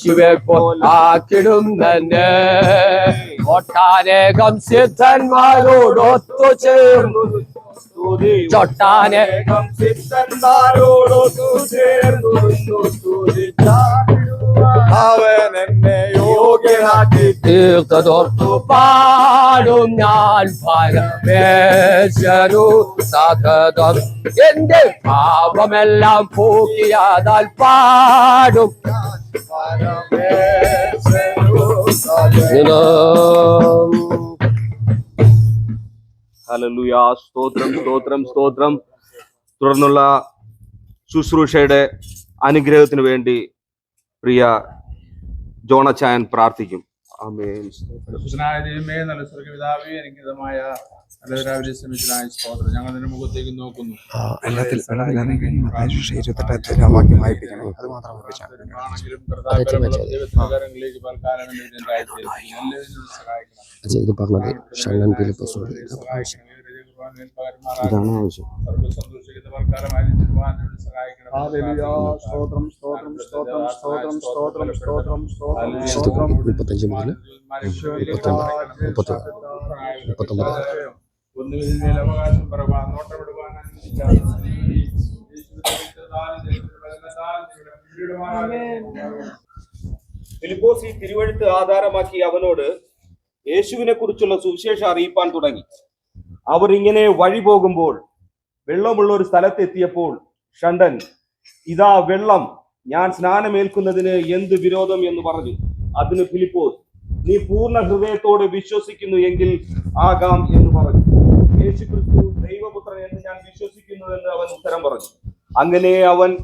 ശിവക്കൊലാക്കിടുന്നെ ഒട്ടാനേകം സിദ്ധന്മാരോടൊത്തു ചേർന്നു ചൊട്ടാനേകം സിദ്ധന്മാരോടൊത്തു ചേർന്നു അവൻ എന്നെ യോഗ്യനാക്കി. തീർത്തതോർത്തു പാടും ഞാൻ പരമേശ്വരു സതതം എന്റെ പാപമെല്ലാം പൂക്കിയാതാൽ പാടും. ഹല്ലേലൂയ. സ്തോത്രം സ്തോത്രം സ്തോത്രം. തുടർന്നുള്ള ശുശ്രൂഷയുടെ അനുഗ്രഹത്തിന് വേണ്ടി പ്രിയ ജോണച്ചായൻ പ്രാർത്ഥിക്കും. ദുഷ്ടനായതീമേ നല്ല സ്വർഗപിതാവേ അനുഗ്രതമായ നല്ലവരാവിലെ ശ്രമിച്ചനായ സ്തോത്രം. ഞങ്ങൾ നിന്റെ മുഖത്തേക്ക് നോക്കുന്നു. വെള്ളത്തിൽ അത് മാത്രം ഇത് പറഞ്ഞത് ഷണ്ണൻ ഫിലിപ്പ് ഇതാണ് ആവശ്യം. ശതകം തിരുവഴുത്ത് ആധാരമാക്കി അവനോട് യേശുവിനെ കുറിച്ചുള്ള സുവിശേഷം അറിയിപ്പാൻ തുടങ്ങി. അവർ ഇങ്ങനെ വഴി പോകുമ്പോൾ വെള്ളമുള്ള ഒരു സ്ഥലത്ത് എത്തിയപ്പോൾ ഷണ്ടൻ ഇതാ വെള്ളം. ഞാൻ സ്നാനമേൽക്കുന്നതിന് എന്ത് വിരോധം? എന്ന് പറഞ്ഞു. അതിന് ഫിലിപ്പോസ് നീ പൂർണ ഹൃദയത്തോട് വിശ്വസിക്കുന്നു എങ്കിൽ ആകാം എന്ന് പറഞ്ഞു. യേശു ക്രിസ്തു ദൈവപുത്രൻ എന്ന് ഞാൻ വിശ്വസിക്കുന്നു എന്ന് അവൻ ഉത്തരം പറഞ്ഞു. അങ്ങനെ അവൻ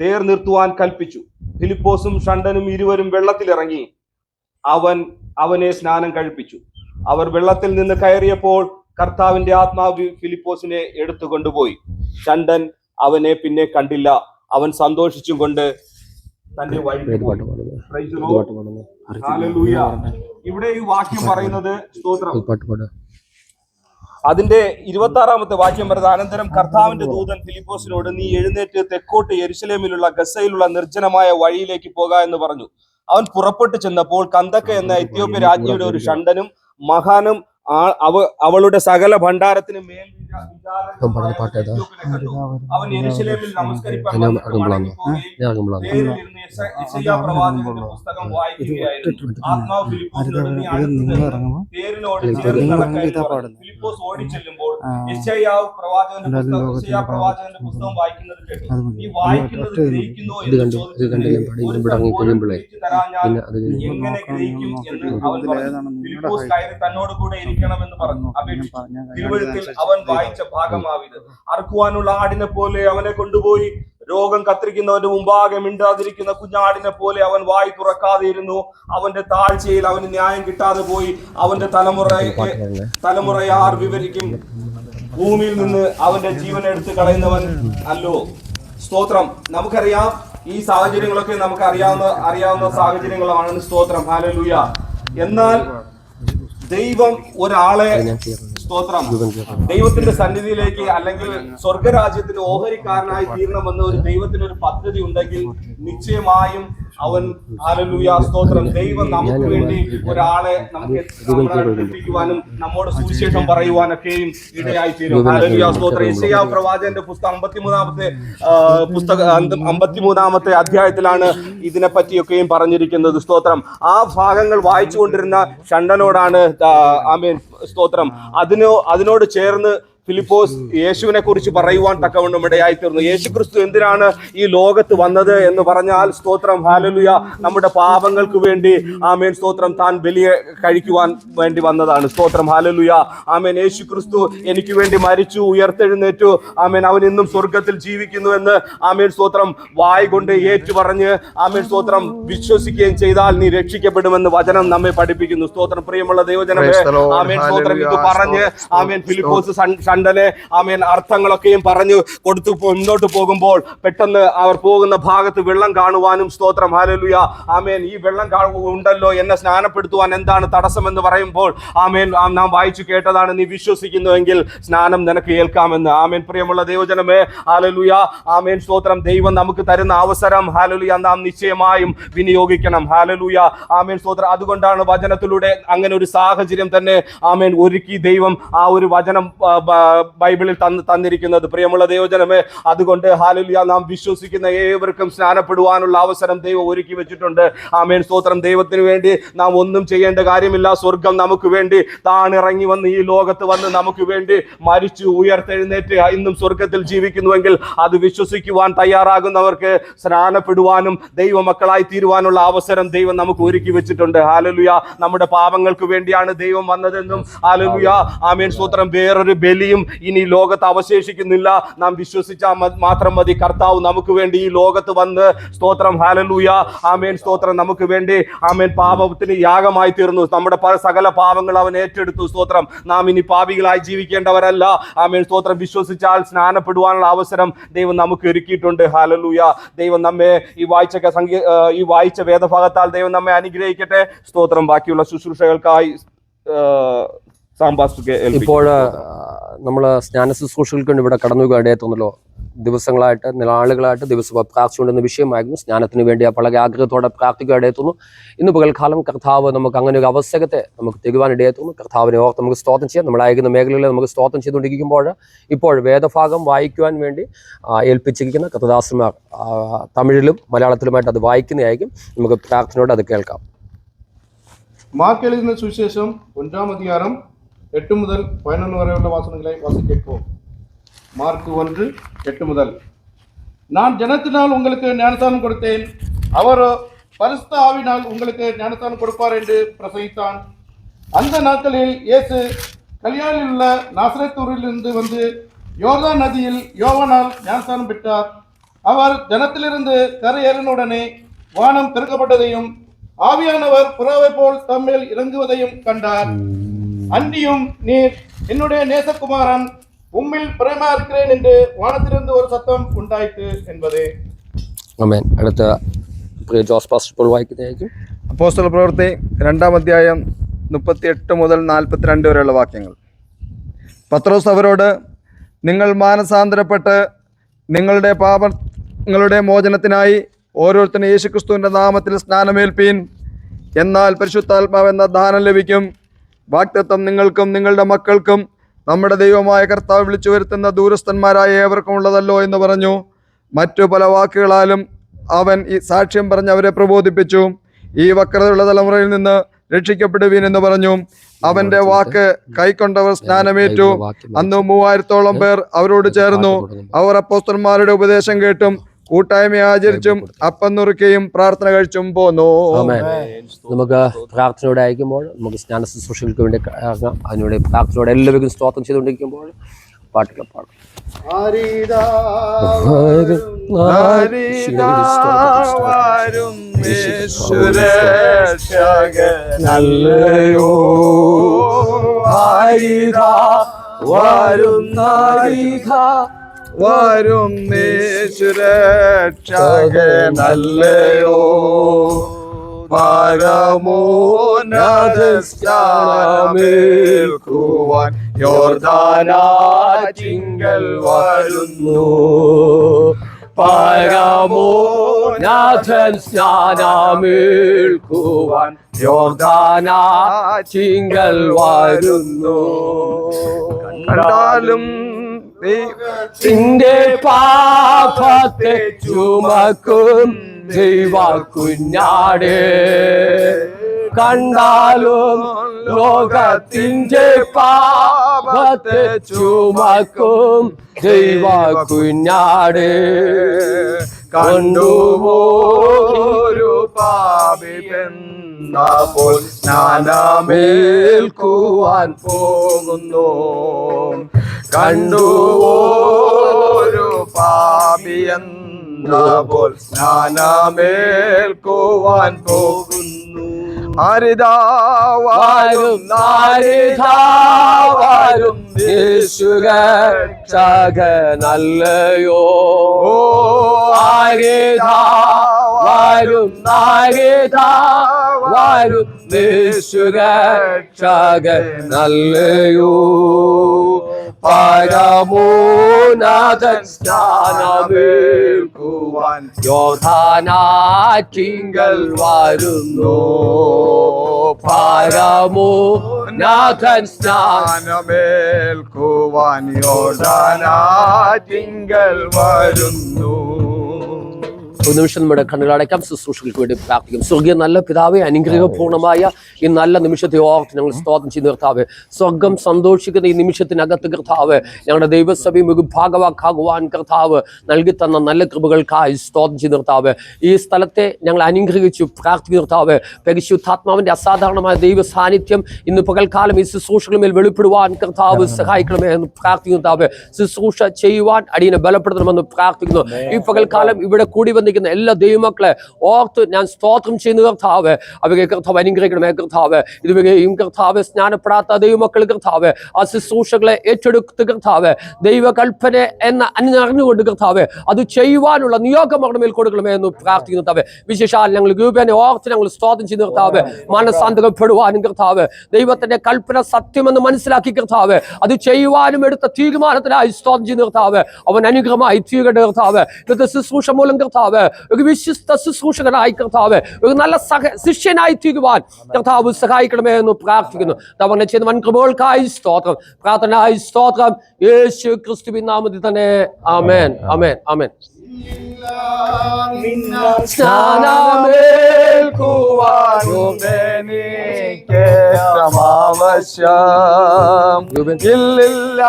തേർ നിർത്തുവാൻ കൽപ്പിച്ചു. ഫിലിപ്പോസും ഷണ്ടനും ഇരുവരും വെള്ളത്തിലിറങ്ങി അവൻ അവനെ സ്നാനം കഴിപ്പിച്ചു. അവർ വെള്ളത്തിൽ നിന്ന് കയറിയപ്പോൾ കർത്താവിന്റെ ആത്മാവ് ഫിലിപ്പോസിനെ എടുത്തു കൊണ്ടുപോയി. ചണ്ടൻ അവനെ പിന്നെ കണ്ടില്ല. അവൻ സന്തോഷിച്ചും കൊണ്ട് തന്റെ. ഇവിടെ ഈ വാക്യം പറയുന്നത് സ്തോത്രം. അതിന്റെ ഇരുപത്തി ആറാമത്തെ വാക്യം പറയുന്നത് അനന്തരം കർത്താവിന്റെ ദൂതൻ ഫിലിപ്പോസിനോട് നീ എഴുന്നേറ്റ് തെക്കോട്ട് യെരുശലേമിലുള്ള ഗസയിലുള്ള നിർജനമായ വഴിയിലേക്ക് പോക എന്ന് പറഞ്ഞു. അവൻ പുറപ്പെട്ടു ചെന്നപ്പോൾ കന്തക്ക എന്ന എത്യോപ്യ രാജ്ഞിയുടെ ഒരു ഷണ്ടനും മഹാനും അവ അവളുടെ സകല ഭണ്ഡാരത്തിന് മേൽ ആത്മാവ് ഫിലിപ്പോസ് ഓടി ചെല്ലുമ്പോൾ ഈ എങ്ങനെ എന്ന് അവൻ പറഞ്ഞു. കൂടെ പറഞ്ഞു. അപേക്ഷിച്ചു. തിരുവഴുത്തിൽ അവൻ വായിച്ച ഭാഗമാവിത്. അറുക്കുവാനുള്ള ആടിനെ പോലെ അവനെ കൊണ്ടുപോയി. രോഗം കത്തിരിക്കുന്നവന്റെ മുമ്പാകെ മിണ്ടാതിരിക്കുന്ന കുഞ്ഞാടിനെ പോലെ അവൻ വായി തുറക്കാതെ ഇരുന്നു. അവന്റെ താഴ്ചയിൽ അവന് ന്യായം കിട്ടാതെ പോയി. അവന്റെ തലമുറ തലമുറയെ ആർ വിവരിക്കും? ഭൂമിയിൽ നിന്ന് അവന്റെ ജീവൻ എടുത്തു കളയുന്നവൻ അല്ലോ. സ്തോത്രം. നമുക്കറിയാം ഈ സാഹചര്യങ്ങളൊക്കെ നമുക്ക് അറിയാവുന്ന അറിയാവുന്ന സാഹചര്യങ്ങളാണ് സ്തോത്രം. ഹാലലൂയ എന്നാൽ ദൈവം ഒരാളെ സ്തോത്രം. ദൈവത്തിന്റെ സന്നിധിയിലേക്ക് അല്ലെങ്കിൽ സ്വർഗരാജ്യത്തിന് ഓഹരിക്കാരനായി തീരണമെന്ന ഒരു ദൈവത്തിന് ഒരു പദ്ധതി ഉണ്ടെങ്കിൽ നിശ്ചയമായും അവൻ ആലലൂയ സ്തോത്രം. ദൈവം നമുക്ക് വേണ്ടി ഒരാളെ നമുക്ക് എത്തിക്കുവാനും നമ്മോട് സുവിശേഷം പറയുവാനൊക്കെയും ഇടയായി തീരും സ്തോത്രം. ഇസയാ പ്രവാചകന്റെ പുസ്തകം അമ്പത്തിമൂന്നാമത്തെ പുസ്തക അമ്പത്തിമൂന്നാമത്തെ അധ്യായത്തിലാണ് ഇതിനെ പറ്റിയൊക്കെയും പറഞ്ഞിരിക്കുന്നത്. സ്തോത്രം. ആ ഭാഗങ്ങൾ വായിച്ചുകൊണ്ടിരുന്ന ഷണ്ടനോടാണ് ആമേൻ സ്തോത്രം. അതിനോ അതിനോട് ചേർന്ന് ഫിലിപ്പോസ് യേശുവിനെ കുറിച്ച് പറയുവാൻ തക്കവണ്ണം ഇടയായി തീർന്നു യേശു ക്രിസ്തു എന്തിനാണ് ഈ ലോകത്ത് വന്നത് എന്ന് പറഞ്ഞാൽ സ്തോത്രം ഹാലലുയ നമ്മുടെ പാപങ്ങൾക്ക് വേണ്ടി ആമേൻ സ്തോത്രം താൻ ബലിയെ കഴിക്കുവാൻ വേണ്ടി വന്നതാണ്. സ്തോത്രം ഹാലലുയ. ആമേൻ യേശു ക്രിസ്തു എനിക്ക് വേണ്ടി മരിച്ചു ഉയർത്തെഴുന്നേറ്റു. ആമേൻ അവൻ ഇന്നും സ്വർഗത്തിൽ ജീവിക്കുന്നു എന്ന് ആമേൻ സ്തോത്രം വായ് കൊണ്ട് ഏറ്റു പറഞ്ഞ് ആമേൻ സ്തോത്രം വിശ്വസിക്കുകയും ചെയ്താൽ നീ രക്ഷിക്കപ്പെടുമെന്ന് വചനം നമ്മെ പഠിപ്പിക്കുന്നു. സ്തോത്രം പ്രിയമുള്ള ദൈവജനമേ. ആമേൻ സ്തോത്രം ഇത്. പറഞ്ഞ്. ആമേൻ ഫിലിപ്പോസ് ദണ്ഡനെ ആമേൻ. അർത്ഥങ്ങളൊക്കെയും പറഞ്ഞു കൊടുത്തു മുന്നോട്ട് പോകുമ്പോൾ പെട്ടെന്ന് അവർ പോകുന്ന ഭാഗത്ത് വെള്ളം കാണുവാനും സ്തോത്രം. ഹാലലുയ ആമേൻ. ഈ വെള്ളം ഉണ്ടല്ലോ. എന്നെ സ്നാനപ്പെടുത്തുവാൻ എന്താണ് തടസ്സമെന്ന് പറയുമ്പോൾ ആമേൻ നാം വായിച്ചു കേട്ടതാണ്. നീ വിശ്വസിക്കുന്നുവെങ്കിൽ സ്നാനം നിനക്ക് ഏൽക്കാമെന്ന്. ആമേൻ. പ്രിയമുള്ള ദൈവജനമേ ഹാലലുയ ആമേൻ. സ്തോത്രം. ദൈവം നമുക്ക് തരുന്ന അവസരം ഹാലലുയ നാം നിശ്ചയമായും വിനിയോഗിക്കണം. ഹാലലുയ ആമേൻ. സ്തോത്രം. അതുകൊണ്ടാണ് വചനത്തിലൂടെ അങ്ങനെ ഒരു സാഹചര്യം തന്നെ ആമേൻ ഒരുക്കി ദൈവം ആ ഒരു വചനം ബൈബിളിൽ തന്ന് തന്നിരിക്കുന്നത്. പ്രിയമുള്ള ദൈവജനമേ അതുകൊണ്ട് ഹാലുല്യ നാം വിശ്വസിക്കുന്ന ഏവർക്കും സ്നാനപ്പെടുവാനുള്ള അവസരം ദൈവം ഒരുക്കി വെച്ചിട്ടുണ്ട്. ആമേൻ. സ്തോത്രം. ദൈവത്തിന് വേണ്ടി നാം ഒന്നും ചെയ്യേണ്ട കാര്യമില്ല. സ്വർഗം നമുക്ക് വേണ്ടി താണിറങ്ങി വന്ന് ഈ ലോകത്ത് വന്ന് നമുക്ക് വേണ്ടി മരിച്ചു ഉയർത്തെഴുന്നേറ്റ് ഇന്നും സ്വർഗത്തിൽ ജീവിക്കുന്നുവെങ്കിൽ അത് വിശ്വസിക്കുവാൻ തയ്യാറാകുന്നവർക്ക് സ്നാനപ്പെടുവാനും ദൈവമക്കളായി തീരുവാനുള്ള അവസരം ദൈവം നമുക്ക് ഒരുക്കി വെച്ചിട്ടുണ്ട്. ഹാലലുയ നമ്മുടെ പാപങ്ങൾക്ക് വേണ്ടിയാണ് ദൈവം വന്നതെന്നും. ഹാലലുയ ആമേൻ. സ്തോത്രം. വേറൊരു ബലിയും ഇനി ലോകത്ത് അവശേഷിക്കുന്നില്ല. നാം വിശ്വസിച്ചാൽ മാത്രം മതി. കർത്താവ് നമുക്ക് വേണ്ടി ഈ ലോകത്ത് വന്ന് സ്തോത്രം. Hallelujah amen. സ്തോത്രം നമുക്ക് വേണ്ടി. ആമേൻ. പാപത്തിന് യാഗമായി തീർന്നു. നമ്മുടെ സകല പാപങ്ങൾ അവൻ ഏറ്റെടുത്തു. സ്തോത്രം. നാം ഇനി പാപികളായി ജീവിക്കേണ്ടവരല്ല. ആമേൻ. സ്തോത്രം. വിശ്വസിച്ചാൽ സ്നാനപ്പെടുവാനുള്ള അവസരം ദൈവം നമുക്ക് ഒരുക്കിയിട്ടുണ്ട്. ഹാലലൂയ ദൈവം നമ്മെ ഈ വായിച്ച ഈ വായിച്ച വേദഭാഗത്താൽ ദൈവം നമ്മെ അനുഗ്രഹിക്കട്ടെ. സ്തോത്രം. ബാക്കിയുള്ള ശുശ്രൂഷകൾക്കായി സാമ്പാസ്റ്റൊക്കെ ഇപ്പോൾ നമ്മൾ സ്നാന ശുശ്രൂഷകൾക്ക് വേണ്ടി ഇവിടെ കടന്നു കയറിയായി തോന്നല്ലോ ദിവസങ്ങളായിട്ട് നിലാളുകളായിട്ട് ദിവസം പ്രാർത്ഥിച്ചുകൊണ്ടിരുന്ന വിഷയമായിരുന്നു. സ്നാനത്തിന് വേണ്ടി ആ വളരെ ആഗ്രഹത്തോടെ പ്രാർത്ഥിക്കുകയിടയെത്തുന്നു ഇന്ന് പകൽക്കാലം കർത്താവ് നമുക്ക് അങ്ങനെ ഒരു അവസരത്തെ നമുക്ക് തരുവാനിടയെത്തുന്നു കർത്താവിനെ ഓർത്ത് നമുക്ക് സ്തോത്രം ചെയ്യാം. നമ്മളയക്കുന്ന മേഖലകളിൽ നമുക്ക് സ്തോത്രം ചെയ്തുകൊണ്ടിരിക്കുമ്പോൾ ഇപ്പോൾ വേദഭാഗം വായിക്കുവാൻ വേണ്ടി ഏൽപ്പിച്ചിരിക്കുന്ന കർത്തദാസന്മാർ തമിഴിലും മലയാളത്തിലുമായിട്ട് അത് വായിക്കുന്നതായിരിക്കും. നമുക്ക് പ്രാർത്ഥനയോടെ അത് കേൾക്കാം. മാർക്കെഴുതുന്ന സുവിശേഷം ഒൻപതാം അധികാരം எட்டு முதல் பதினொன்று வரை உள்ள வாசனங்களை வாசிக்கிறோம் மார்க் ஒன்று எட்டு முதல். நான் ஜனத்தினால் உங்களுக்கு ஞானஸ்தானம் கொடுத்தேன். அவரோ பரிசுத்த ஆவினால் உங்களுக்கு ஞானஸ்தானம் கொடுப்பார் என்று பிரசங்கித்தான். அந்த நாட்களில் இயேசு கல்யாணில் உள்ள நாசரத்தூரிலிருந்து வந்து யோர்தான் நதியில் யோவனால் ஞானஸ்தானம் பெற்றார். அவர் ஜனத்திலிருந்து கரையேறினுடனே வானம் திறக்கப்பட்டதையும் ஆவியானவர் புறாவை போல் தம்மில் இறங்குவதையும் கண்டார். அன்றியும் நீர் என்னுடைய நேசகுமாரன் உம்மில் பிரேமா இருக்கிறேன் என்று வானத்திலிருந்து ஒரு சத்தம் உண்டாயிற்று என்பதே അമേൻ അടുത്ത പ്രിയ ജോസ് പാസ്റ്റർ ഇപ്പോൾ വായിക്കുന്നതായിരിക്കും അപ്പോസ്തല പ്രവൃത്തി രണ്ടാം അധ്യായം മുപ്പത്തിയെട്ട് മുതൽ നാൽപ്പത്തിരണ്ട് വരെയുള്ള വാക്യങ്ങൾ പത്രോസ് അവരോട് നിങ്ങൾ മാനസാന്തരപ്പെട്ട് നിങ്ങളുടെ പാപങ്ങളുടെ മോചനത്തിനായി ഓരോരുത്തരും യേശുക്രിസ്തുവിൻ്റെ നാമത്തിൽ സ്നാനമേൽപ്പീൻ എന്നാൽ പരിശുദ്ധാത്മാവ് എന്ന ദാനം ലഭിക്കും വാക്തത്വം നിങ്ങൾക്കും നിങ്ങളുടെ മക്കൾക്കും നമ്മുടെ ദൈവമായ കർത്താവ് വിളിച്ചു വരുത്തുന്ന ദൂരസ്ഥന്മാരായ ഏവർക്കും ഉള്ളതല്ലോ എന്ന് പറഞ്ഞു. മറ്റു പല വാക്കുകളാലും അവൻ ഈ സാക്ഷ്യം പറഞ്ഞ് അവരെ പ്രബോധിപ്പിച്ചു. ഈ വക്രതയുള്ള തലമുറയിൽ നിന്ന് രക്ഷിക്കപ്പെടുവീൻ എന്ന് പറഞ്ഞു. അവന്റെ വാക്ക് കൈക്കൊണ്ടവർ സ്നാനമേറ്റു. അന്ന് മൂവായിരത്തോളം പേർ അവരോട് ചേർന്നു. അവർ അപ്പോസ്തന്മാരുടെ ഉപദേശം കേട്ടും കൂട്ടായ്മ ആചരിച്ചും അപ്പം നുറുക്കയും പ്രാർത്ഥന കഴിച്ചും പോന്നു. ആമേൻ. നമുക്ക് പ്രാർത്ഥനയോടെ അയക്കുമ്പോൾ നമുക്ക് സ്നാന ശുശ്രൂഷകൾക്ക് വേണ്ടി അതിനോട് പ്രാർത്ഥനയോടെ എല്ലാവർക്കും സ്തോത്രം ചെയ്തുകൊണ്ടിരിക്കുമ്പോൾ പാട്ടുകൾ പാടും. നല്ലയോ വരും നല്ലയോ പരമോനദസ്റ്റാമേൽക്കുവാൻ യോർദാനാറ്റിങ്കൽ വരുന്നു പരമോനാഥൻ സ്നാനമേൽക്കുവാൻ യോർദാനാറ്റിങ്കൽ വരുന്നു കണ്ടാലും ദൈവത്തിന്റെ പാപത്തെ ചുമക്കും ദൈവ കുഞ്ഞാട് കണ്ടാലും ലോകത്തിന്റെ പാപത്തെ ചുമക്കും ദൈവ കുഞ്ഞാട് കണ്ടുപോരു പാപിപ്പോൾ സ്നാനമേൽക്കുവാൻ പോകുന്നു. കണ്ടുപോരു പാപിയെന്നപ്പോൾ സ്നാനമേൽക്കുവാൻ പോകുന്നു. യേശുഗ നാരിതാവാരും നല്ലയോ ഓ ആരിതാവാരും നാരിതാവാരും യേശുരക്ഷകനല്ലയോ പരമോനാഥൻ സ്ഥാനമേൽക്കുവാൻ യോധാനാറ്റിങ്കൽ വരുന്നു. പരമോനാഥൻ സ്ഥാനം ജ്ഞാനമേൽക്കുവാൻ യോദാനാറ്റിങ്കൽ വരുന്നു. ഒരു നിമിഷം നമ്മുടെ കണ്ണുകളടയ്ക്കാം ശുശ്രൂഷകൾക്ക് വേണ്ടി പ്രാർത്ഥിക്കും. സ്വർഗീയ നല്ല പിതാവെ അനുഗ്രഹപൂർണമായ ഈ നല്ല നിമിഷത്തെ ഓർത്ത് ഞങ്ങൾ സ്തോത്രം ചെയ്ത് കർത്താവ്. സ്വർഗം സന്തോഷിക്കുന്ന ഈ നിമിഷത്തിനകത്ത് കർത്താവ് ഞങ്ങളുടെ ദൈവസഭയും ഭാഗവാക്കാകുവാൻ കർത്താവ് നൽകി തന്ന നല്ല കൃപകൾക്കായി സ്തോത്രം ചെയ്ത് കർത്താവ്. ഈ സ്ഥലത്തെ ഞങ്ങൾ അനുഗ്രഹിച്ചു പ്രാർത്ഥിക്കുന്ന കർത്താവ് പരിശുദ്ധാത്മാവിന്റെ അസാധാരണമായ ദൈവ സാന്നിധ്യം ഇന്ന് പകൽക്കാലം ഈ ശുശ്രൂഷകളിൽ മേൽ വെളിപ്പെടുവാൻ കർത്താവ് സഹായിക്കണമേ എന്ന് പ്രാർത്ഥിക്കുന്നു കർത്താവ്. ശുശ്രൂഷ ചെയ്യുവാൻ അടിയനെ ബലപ്പെടുത്തണമെന്ന് പ്രാർത്ഥിക്കുന്നു. ഈ പകൽക്കാലം ഇവിടെ കൂടി വന്നിരിക്കുന്ന എല്ലാ ദൈവമക്കളെ ഓർത്ത് ഞാൻ സ്തോത്രം ചെയ്യുന്ന കർത്താവ് അവരെ കർത്താവ് അനുഗ്രഹിക്കണമേ കർത്താവ്. ഇതുവരെയും കർത്താവ് സ്നാനപ്പെടാത്ത ദൈവമക്കൾ കർത്താവ് ആ ശുശ്രൂഷകളെ ഏറ്റെടുത്ത് കർത്താവ് ദൈവകൽപ്പന എന്ന അറിഞ്ഞുകൊണ്ട് കർത്താവ് അത് ചെയ്യുവാനുള്ള നിയോഗം അവരുടെ മേൽ കൊടുക്കണമേ എന്ന് പ്രാർത്ഥിക്കുന്നു കർത്താവ്. വിശേഷാൽ ഞങ്ങൾ ഗ്രൂപ്പിനെ ഓർത്ത് ഞങ്ങൾ സ്തോത്രം ചെയ്യുന്ന കർത്താവ്. മനസ്സാന്തകപ്പെടുവാനും കർത്താവ്. ദൈവത്തിന്റെ കൽപ്പന സത്യമെന്ന് മനസ്സിലാക്കി കർത്താവ് അത് ചെയ്യുവാനും എടുത്ത തീരുമാനത്തിനായി സ്തോത്രം ചെയ്യുന്ന കർത്താവ്. അവൻ അനുഗ്രഹമായി തീരട്ടെ കർത്താവ്. ഇന്നത്തെ ശുശ്രൂഷ മൂലം കർത്താവ് ഒരു വിശ്വസ്ത ശുശ്രൂഷകനായി കർത്താവ് ഒരു നല്ല സഹ ശിഷ്യനായി തീരുവാൻ കർത്താവ് സഹായിക്കണമേ എന്ന് പ്രാർത്ഥിക്കുന്നു. തവണ ചെയ്യുന്ന വൻകൃപകൾക്കായി സ്തോത്രം. പ്രാർത്ഥനയായി സ്തോത്രം. യേശു ക്രിസ്തുവിൻ നാമത്തിൽ തന്നെ. ആമേൻ. ആമേൻ. ആമേൻ. സ്നാനമേൽക്കുവാനും എനിക്കേറ്റമാവശ്യം ഇല്ലില്ല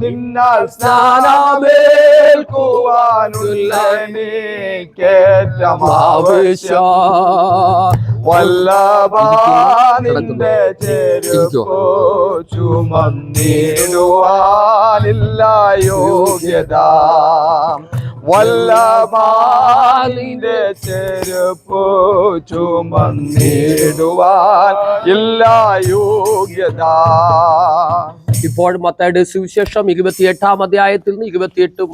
നിന്നാൽ സ്നാനമേൽക്കുവാനുള്ള എനിക്കേറ്റമാവശ്യം വല്ലഭാനിന്റെ ചെരുപ്പോ ചുമന്നിടുവാനില്ല യോഗ്യത. വല്ലഭാനിന്റെ ചെരുപ്പോ ചുമന്നിടുവാൻ ഇല്ല യോഗ്യത. ഇപ്പോൾ മത്തയുടെ സുവിശേഷം ഇരുപത്തിയെട്ടാം അധ്യായത്തിൽ നിന്ന് ഇരുപത്തിയെട്ടും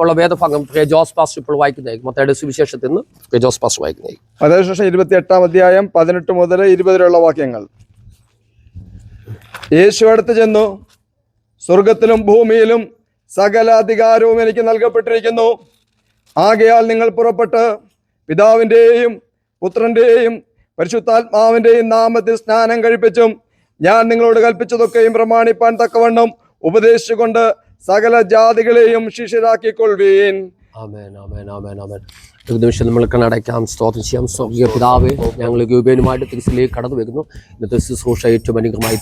ഉള്ള വേദഭാഗം കെ ജോസ് പാസ് ഇപ്പോൾ വായിക്കുന്നതായിരിക്കും. മത്തയുടെ സുവിശേഷത്തിൽ നിന്ന് കെ ജോസ് പാസ് വായിക്കുന്നതായിരിക്കും. അതിനുശേഷം ഇരുപത്തി എട്ടാം അധ്യായം പതിനെട്ട് മുതൽ ഇരുപത് വരെയുള്ള വാക്യങ്ങൾ. യേശു അടുത്ത് ചെന്നു. സ്വർഗത്തിലും ഭൂമിയിലും സകല അധികാരവും എനിക്ക് നൽകപ്പെട്ടിരിക്കുന്നു. ആകയാൽ നിങ്ങൾ പുറപ്പെട്ട് പിതാവിന്റെയും പുത്രന്റെയും പരിശുദ്ധാത്മാവിന്റെയും നാമത്തിൽ സ്നാനം കഴിപ്പിച്ചും ഞാൻ നിങ്ങളോട് കൽപ്പിച്ചതൊക്കെയും പ്രമാണിപ്പാൻ തക്കവണ്ണം ഉപദേശിച്ചുകൊണ്ട് സകല ജാതികളെയും ശിഷ്യരാക്കിക്കൊള്ളുവീൻ. ആമേൻ ആമേൻ ആമേൻ ആമേൻ. നിമിഷം നമ്മൾ കണ്ണടയ്ക്കാം. സ്തോത്രം ചെയ്യാം. സ്വർഗീയ പിതാവ് ഞങ്ങൾ ഗ്യൂബേനുമായിട്ട് തിരിച്ചിലേക്ക് കടന്നു വരുന്നു. ഇന്നത്തെ ശുശ്രൂഷ ഏറ്റവും അനുഗ്രഹമായി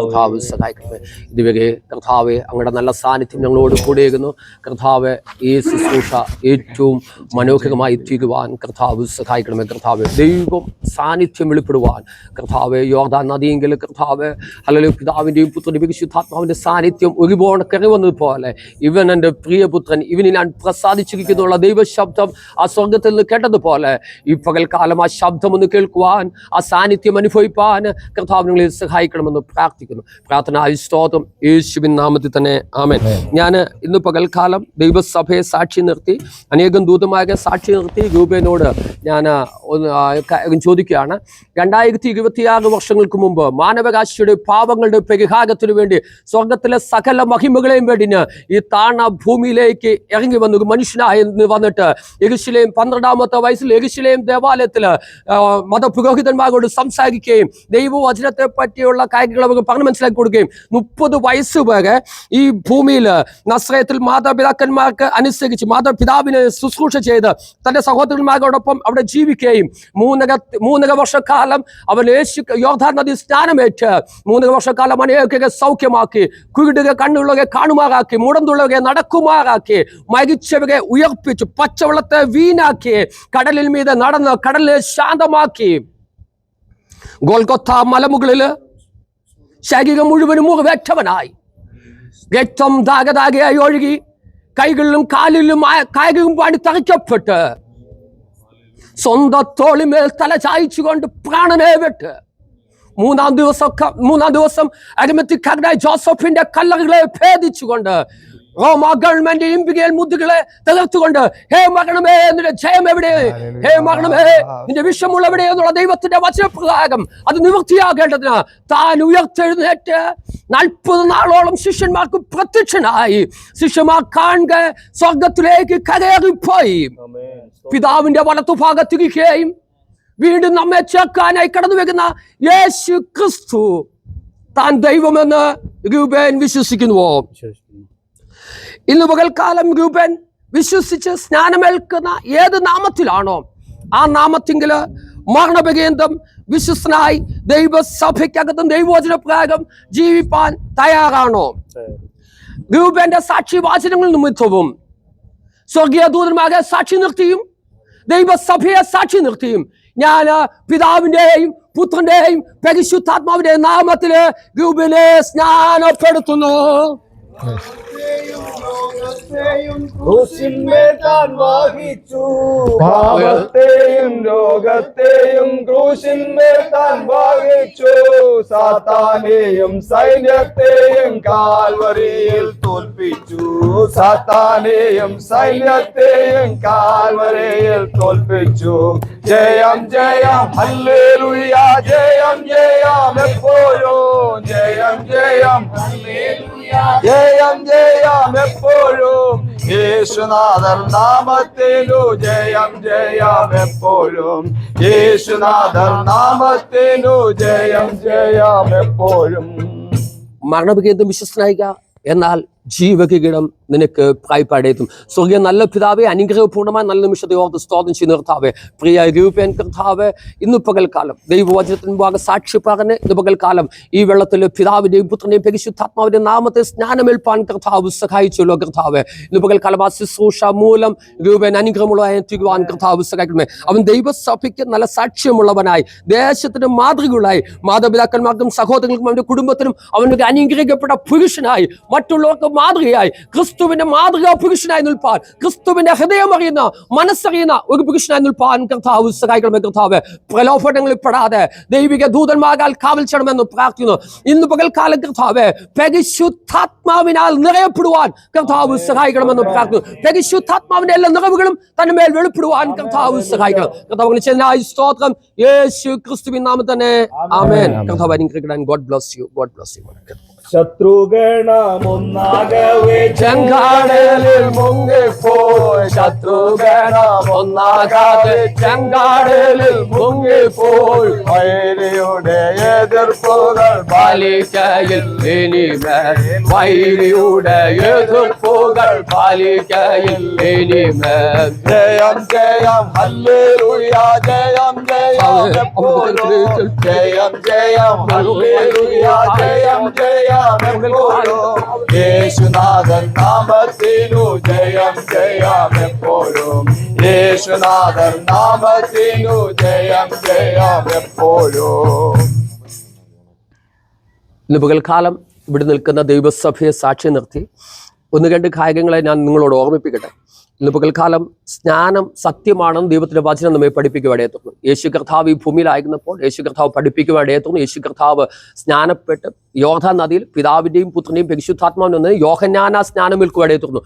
കർത്താവ് സഹായിക്കണമേ ഇതുവരെ കർത്താവ് അങ്ങയുടെ നല്ല സാന്നിധ്യം ഞങ്ങളോട് കൂടിയേക്കുന്നു കർത്താവ് ഈ ശുശ്രൂഷ ഏറ്റവും മനോഹരമായി തീരുവാൻ കർത്താവ് സഹായിക്കണമേ. കർത്താവ് ദൈവം സാന്നിധ്യം വെളിപ്പെടുവാൻ. കർത്താവ് യോർദാൻ നദിയെങ്കിൽ കർത്താവ് അല്ലെങ്കിൽ പിതാവിന്റെയും പുത്രന്റെയും വിശുദ്ധാത്മാവിന്റെ സാന്നിധ്യം ഒരുപോലെ കറി വന്നതുപോലെ ഇവൻ എന്റെ പ്രിയപുത്രൻ ഇവന് ഞാൻ പ്രസാദിച്ചിരിക്കുന്നുള്ള ദൈവശബ്ദം ആ സ്വർഗത്തിൽ നിന്ന് കേട്ടതുപോലെ ഈ പകൽക്കാലം ആ ശബ്ദം ഒന്ന് കേൾക്കുവാൻ ആ സാന്നിധ്യം അനുഭവിപ്പാൻ കർത്താവ് സഹായിക്കണമെന്ന് പ്രാർത്ഥിക്കുന്നു. പ്രാർത്ഥന സ്തോത്രം. യേശുവിൻ നാമത്തിൽ തന്നെ ആമേൻ. ഞാൻ ഇന്ന് പകൽക്കാലം ദൈവസഭയെ സാക്ഷി നിർത്തി അനേകം ദൂതമായ സാക്ഷി നിർത്തി രൂപേനോട് ഞാൻ ഒന്ന് ചോദിക്കുകയാണ്. രണ്ടായിരത്തി ഇരുപത്തിയാറ് വർഷങ്ങൾക്ക് മുമ്പ് മാനവകാശിയുടെ പാവങ്ങളുടെ പരിഹാരത്തിനു വേണ്ടി സ്വർഗത്തിലെ സകല മഹിമകളെയും വേണ്ടി ഈ താണ ഭൂമിയിലേക്ക് ഇറങ്ങി വന്നു മനുഷ്യനായി വന്നിട്ട് വന്നിട്ട് എരിശിലെയും പന്ത്രണ്ടാമത്തെ വയസ്സിൽ എരിശിലെയും ദേവാലയത്തിൽ മതപുരോഹിതന്മാരോട് സംസാരിക്കുകയും ദൈവവചനത്തെ പറ്റിയുള്ള കാര്യങ്ങൾ അവർക്ക് പറഞ്ഞു മനസ്സിലാക്കി കൊടുക്കുകയും മുപ്പത് വയസ്സ് വരെ ഈ ഭൂമിയിൽ നസ്രയത്തിൽ മാതാപിതാക്കന്മാർക്ക് അനുസരിച്ച് മാതാപിതാവിനെ ശുശ്രൂഷ ചെയ്ത് തന്റെ സഹോദരന്മാരോടൊപ്പം അവിടെ ജീവിക്കുകയും മൂന്നര മൂന്നര വർഷക്കാലം അവൻ യേശു യോധാ നദി സ്നാനമേറ്റ് മൂന്നര വർഷക്കാലം അനേകരെ സൗഖ്യമാക്കി കുരുടുക കണ്ണുള്ളവരെ കാണുമാറാക്കി മുടന്തുള്ളവരെ നടക്കുമാറാക്കി മരിച്ചവരെ ഉയർപ്പിച്ചു പച്ചവെള്ളത്തെ വീണാക്കി കടലിൽ മീതെ നടന്ന് കടലിനെ ശാന്തമാക്കി. ഗോൽക്കൊത്ത മലമുകളിൽ ശരീരം മുഴുവനും മുഖവേറ്റവനായി രക്തം ദാഗദാഗയായി ഒഴുകി കൈകളിലും കാലിലും കായകവും പാടി തറയ്ക്കപ്പെട്ട് സ്വന്തം തോളിമേൽ തല ചായച്ചുകൊണ്ട് പ്രാണനെ വിട്ട് മൂന്നാം ദിവസം മൂന്നാം ദിവസം അരിമത്തിക്കാരനായ ജോസഫിന്റെ കല്ലറുകളെ ഭേദിച്ചുകൊണ്ട് റോമ ഗവൺമെന്റ് ഇമ്പികയിൽ മുദ്ദുകളെ തകർത്തുകൊണ്ട് ഹേ മകണമേ നിന്റെ ജയം എവിടെ? ഹേ മകണമേ നിന്റെ വിഷമുള്ള എവിടെ? എന്നുള്ള ദൈവത്തിന്റെ വചനപ്രകാരം അത് നിവൃത്തിയാകേണ്ടതിന് താൻ ഉയർത്തെഴുന്നേറ്റ് നാൽപ്പത് നാളോളം ശിഷ്യന്മാർക്ക് പ്രത്യക്ഷനായി ശിഷ്യന്മാർ കാണുക സ്വർഗത്തിലേക്ക് കരേറിപ്പോയി. പിതാവിന്റെ വലത്തുഭാഗത്തിരിക്കുകയും വീണ്ടും നമ്മെ ചേർക്കാനായി കടന്നു വെക്കുന്ന യേശു ക്രിസ്തു താൻ ദൈവമെന്ന് രൂപേൻ വിശ്വസിക്കുന്നുവോ? ഇന്ന് പകൽക്കാലം രൂപൻ വിശ്വസിച്ച് സ്നാനമേൽക്കുന്ന ഏത് നാമത്തിലാണോ ആ നാമത്തിങ്കിൽ മരണപര്യന്തം വിശ്വസനായി ദൈവസഭയ്ക്കകത്തും ദൈവവചന പ്രകാരം ജീവിപ്പാൻ തയ്യാറാണോ? രൂപന്റെ സാക്ഷി വാചനങ്ങൾ നിമിത്തവും സ്വർഗീയ ദൂതന്മാരെ സാക്ഷി നിർത്തിയും ദൈവസഭയെ സാക്ഷി നിർത്തിയും ഞാൻ പിതാവിന്റെയും പുത്രന്റെയും പരിശുദ്ധാത്മാവിന്റെ നാമത്തിൽ രൂപനെ സ്നാനപ്പെടുത്തുന്നു. ക്രൂശിന്മേൽ താൻ വഹിച്ചു. പാപത്തെയും രോഗത്തെയും ക്രൂശിന്മേൽ താൻ വഹിച്ചു. സാത്താനെയും സൈന്യത്തെയും കാൽവരിയിൽ തോൽപ്പിച്ചു. സാത്താനെയും സൈന്യത്തെയും കാൽവരിയിൽ തോൽപ്പിച്ചു. ജയം ജയം ഹല്ലേലൂയ. ജയം ജയം എപ്പോഴും. ജയം ജയം ജയം ജയം എപ്പോഴും യേശുനാഥർ നാമത്തിലു ജയം ജയം എപ്പോഴും യേശുനാഥർ നാമത്തിലു ജയം ജയം എപ്പോഴും മരണപര്യന്തം വിശ്വസനായിക എന്നാൽ ജീവകിരീടം നിനക്ക് പ്രായ്പാടേത്തും സ്വർഗീയ നല്ല പിതാവെ അനുഗ്രഹപൂർണമായ നല്ല നിമിഷത്തെ ഓർത്ത് സ്തോത്രം ചെയ്യുന്ന കർത്താവെ പ്രിയ രൂപേൻ കർത്താവ് ഇന്ന് പകൽക്കാലം ദൈവവചനത്തിന് ഭാഗം സാക്ഷി പറഞ്ഞ് ഇന്ന് പകൽക്കാലം ഈ വെള്ളത്തിൽ പിതാവിന്റെയും പുത്രനെയും പരിശുദ്ധാത്മാവിന്റെ നാമത്തെ സ്നാനമേൽപ്പാൻ കർത്താവ് സഹായിച്ചല്ലോ കർത്താവ്. ഇന്ന് പകൽക്കാലം ആ ശുശ്രൂഷ മൂലം രൂപേൻ അനുഗ്രഹമുള്ള എത്തിക്കുവാൻ കർത്താവ് സഹായിക്കണമേ. അവൻ ദൈവസഭയ്ക്ക് നല്ല സാക്ഷ്യമുള്ളവനായി ദേശത്തിന് മാതൃകയുള്ളായി മാതാപിതാക്കന്മാർക്കും സഹോദരങ്ങൾക്കും അവന്റെ കുടുംബത്തിനും അവനൊരു അനുഗ്രഹിക്കപ്പെട്ട പുരുഷനായി മറ്റുള്ളവർക്ക് മാതൃകയായി. ക്രിസ്തുവിന്റെ മാതൃകാ പുരുഷനായി നിൽപ്പാൻ. ക്രിസ്തുവിന്റെ ഹൃദയം അറിയുന്ന മനസ്സറിയുന്ന ഒരു പുരുഷനായി നിൽപ്പാൻ കർത്താവ് സഹായിക്കണമേ കർത്താവ്. പ്രലോഭനങ്ങളിൽ പെടാതെ ദൈവിക ദൂതന്മാരാൽ കാവൽ ചെയ്യണമെന്ന് പ്രാർത്ഥിക്കുന്നു. ഇന്ന് പകൽക്കാലം കർത്താവ് പരിശുദ്ധാത്മാവിനാൽ നിറയപ്പെടുവാൻ കർത്താവ് സഹായിക്കണമെന്ന് പ്രാർത്ഥിക്കുന്നു. പരിശുദ്ധാത്മാവിന്റെ എല്ലാ നിറവുകളും തന്റെ മേൽ വെളിപ്പെടുവാൻ കർത്താവ് സഹായിക്കണം. കർത്താവ് ചെന്നായി സ്തോത്രം. യേശു ക്രിസ്തുവിൻ നാമം തന്നെ. ആമേൻ. കർത്താവ് അനുഗ്രഹിക്കണം God bless you God bless you ശത്രുഗണമൊന്നാകവേ ചെങ്കാടലിൽ മുങ്ങിപ്പോയി. ശത്രുഗണമൊന്നാകാതെ ചെങ്കാടലിൽ മുങ്ങിപ്പോയി. വൈരിയുടെ എതിർപ്പുകൾ പാലിക്കയിൽ ഇനിമേൽ വൈരിയുടെ എതിർപ്പുകൾ പാലിക്കയിൽ ഇനിമേൽ ജയം ജയം ഹല്ലേലൂയ ജയം ജയം ജയം ജയം ഹല്ലേലൂയ ജയം ജയം. എപ്പോഴും യേശുനാഥൻ നാമത്തിനു ജയം ജയം എപ്പോഴും യേശുനാഥൻ നാമത്തിനു ജയം ജയം എപ്പോഴും ഇന്ന് പകൽക്കാലം ഇവിടെ നിൽക്കുന്ന ദൈവസഭയെ സാക്ഷി നിർത്തി. ഒന്ന് രണ്ട് കായികങ്ങളെ ഞാൻ നിങ്ങളോട് ഓർമ്മിപ്പിക്കട്ടെ. ഇന്ന് പകൽക്കാലം സ്നാനം സത്യമാണെന്ന് ദൈവത്തിന്റെ വചനം നമ്മെ പഠിപ്പിക്കുവാടേത്തുന്നു യേശു കർത്താവ് ഈ ഭൂമിയിലായിരുന്നപ്പോൾ യേശു കർത്താവ് പഠിപ്പിക്കുവാടേത്തുന്നു യേശു കർത്താവ് സ്നാനപ്പെട്ട് യോധ നദിയിൽ പിതാവിന്റെയും പുത്രന്റെയും പരിശുദ്ധാത്മാവിൽ നിന്ന് യോഹന്നാന സ്നാനം വിൽക്കുവാടേത്തുന്നു